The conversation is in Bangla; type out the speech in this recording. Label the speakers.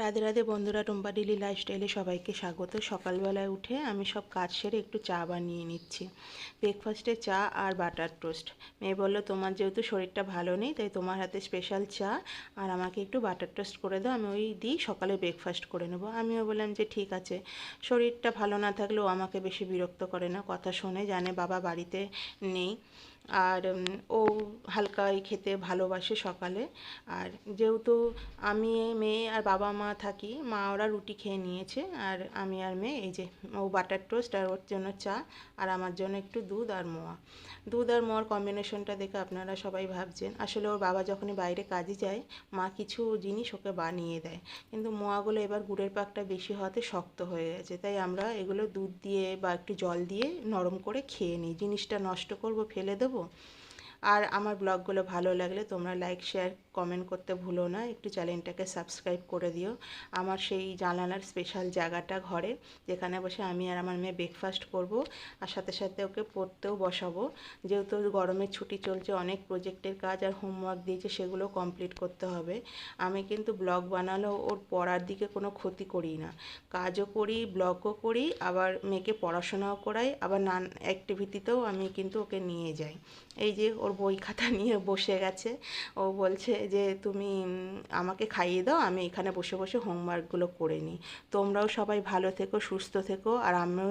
Speaker 1: রাধে রাধে বন্ধুরা টুম্পা ডেলি লাইফস্টাইলে সবাইকে স্বাগত। সকালবেলায় উঠে আমি সব কাজ সেরে একটু চা বানিয়ে নিচ্ছি। ব্রেকফাস্টে চা আর বাটার টোস্ট। মেয়ে বলল, তোমার যেহেতু শরীরটা ভালো নেই, তাই তোমার হাতে স্পেশাল চা। আর আমাকে একটু বাটার টোস্ট করে দাও, আমি ওই দিই, সকালে ব্রেকফাস্ট করে নেব। আমিও বললাম যে, ঠিক আছে। শরীরটা ভালো না থাকলেও আমাকে বেশি বিরক্ত করে না। কথা শোনে জানে বাবা বাড়িতে নেই। আর ও হালকাই খেতে ভালোবাসে সকালে। আর যেহেতু আমি মেয়ে আর বাবা মা থাকি, মা ওরা রুটি খেয়ে নিয়েছে, আর আমি আর মেয়ে এই যে ও বাটার টোস্ট আর ওর জন্য চা, আর আমার জন্য একটু দুধ আর মোয়া। দুধ আর মোয়ার কম্বিনেশনটা দেখে আপনারা সবাই ভাবছেন। আসলে ওর বাবা যখনই বাইরে কাজে যায়, মা কিছু জিনিস ওকে বানিয়ে দেয়। কিন্তু মোয়াগুলো এবার গুড়ের পাকটা বেশি হওয়াতে শক্ত হয়ে গেছে। তাই আমরা এগুলো দুধ দিয়ে বা একটু জল দিয়ে নরম করে খেয়ে নিই। জিনিসটা নষ্ট করব, ফেলে দেবো আর আমার ব্লগগুলো ভালো লাগলে তোমরা লাইক শেয়ার কমেন্ট করতে ভুলো না, একটু চ্যানেলটাকে সাবস্ক্রাইব করে দিও। আমার সেই জানালার স্পেশাল জায়গাটা ঘরে, যেখানে বসে আমি আর আমার মেয়ে ব্রেকফাস্ট করব, আর সাথে সাথে ওকে পড়তেও বসাবো। যেহেতু গরমের ছুটি চলছে, অনেক প্রজেক্টের কাজ আর হোমওয়ার্ক দিয়েছে, সেগুলো কমপ্লিট করতে হবে। আমি কিন্তু ব্লগ বানালেও ওর পড়ার দিকে কোনো ক্ষতি করি না। কাজও করি ব্লগও করি, আবার মেয়েকে পড়াশোনাও করাই, আবার নান অ্যাক্টিভিটিতেও আমি কিন্তু ওকে নিয়ে যাই। এই যে ওর বই খাতা নিয়ে বসে গেছে, ও বলছে যে তুমি আমাকে খাইয়ে দাও, আমি এখানে বসে বসে হোমওয়ার্কগুলো করে নিই। তোমরাও সবাই ভালো থেকো, সুস্থ থেকো, আর আমিও